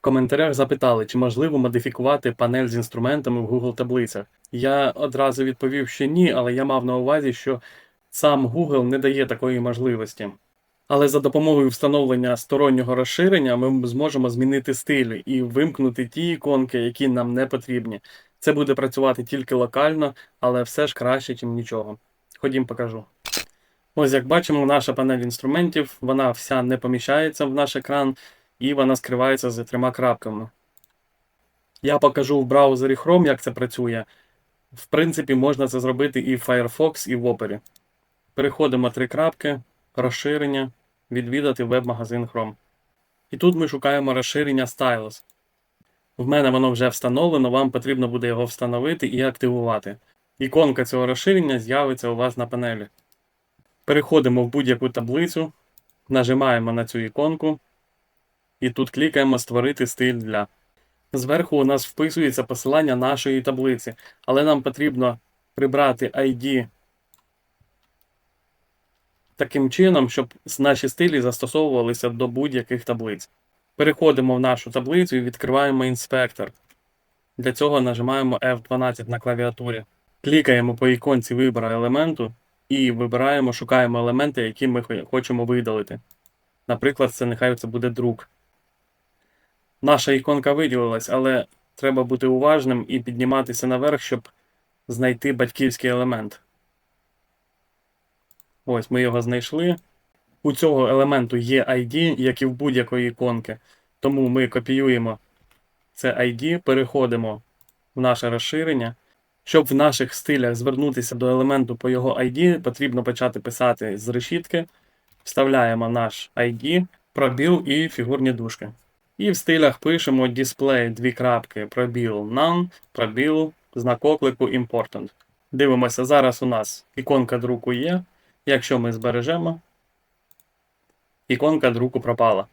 В коментарях запитали, чи можливо модифікувати панель з інструментами в Google таблицях. Я одразу відповів, що ні, але я мав на увазі, що сам Google не дає такої можливості. Але за допомогою встановлення стороннього розширення ми зможемо змінити стиль і вимкнути ті іконки, які нам не потрібні. Це буде працювати тільки локально, але все ж краще, ніж нічого. Ходім покажу. Ось як бачимо, наша панель інструментів, вона вся не поміщається в наш екран і вона скривається за трьома крапками. Я покажу в браузері Chrome, як це працює. В принципі, можна це зробити і в Firefox, і в Opera. Переходимо три крапки, розширення, відвідати веб-магазин Chrome. І тут ми шукаємо розширення Stylus. В мене воно вже встановлено, вам потрібно буде його встановити і активувати. Іконка цього розширення з'явиться у вас на панелі. Переходимо в будь-яку таблицю, нажимаємо на цю іконку, і тут клікаємо Створити стиль для. Зверху у нас вписується посилання нашої таблиці, але нам потрібно прибрати ID таким чином, щоб наші стилі застосовувалися до будь-яких таблиць. Переходимо в нашу таблицю і відкриваємо інспектор. Для цього нажимаємо F12 на клавіатурі. Клікаємо по іконці вибору елементу і вибираємо, шукаємо елементи, які ми хочемо видалити. Наприклад, це нехай це буде друк. Наша іконка виділилась, але треба бути уважним і підніматися наверх, щоб знайти батьківський елемент. Ось ми його знайшли. У цього елементу є ID, як і в будь-якої іконки. Тому ми копіюємо це ID, переходимо в наше розширення. Щоб в наших стилях звернутися до елементу по його ID, потрібно почати писати з решітки. Вставляємо наш ID, пробіл і фігурні дужки. І в стилях пишемо display, дві крапки, пробіл none, пробіл, знак оклику important. Дивимося, зараз у нас іконка друку є. Якщо ми збережемо, іконка друку пропала.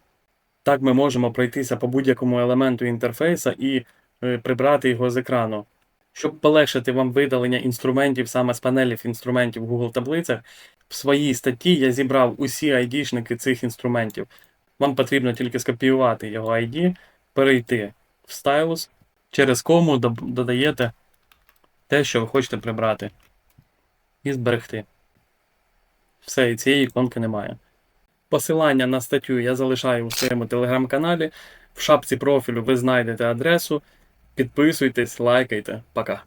Так ми можемо пройтися по будь-якому елементу інтерфейса і е, прибрати його з екрану. Щоб полегшити вам видалення інструментів саме з панелів інструментів в Google таблицях, в своїй статті я зібрав усі ID-шники цих інструментів. Вам потрібно тільки скопіювати його ID, перейти в Stylus, через кому додаєте те, що ви хочете прибрати, і зберегти. Все, і цієї іконки немає. Посилання на статтю я залишаю у своєму телеграм-каналі. В шапці профілю ви знайдете адресу. Підписуйтесь, лайкайте. Пока.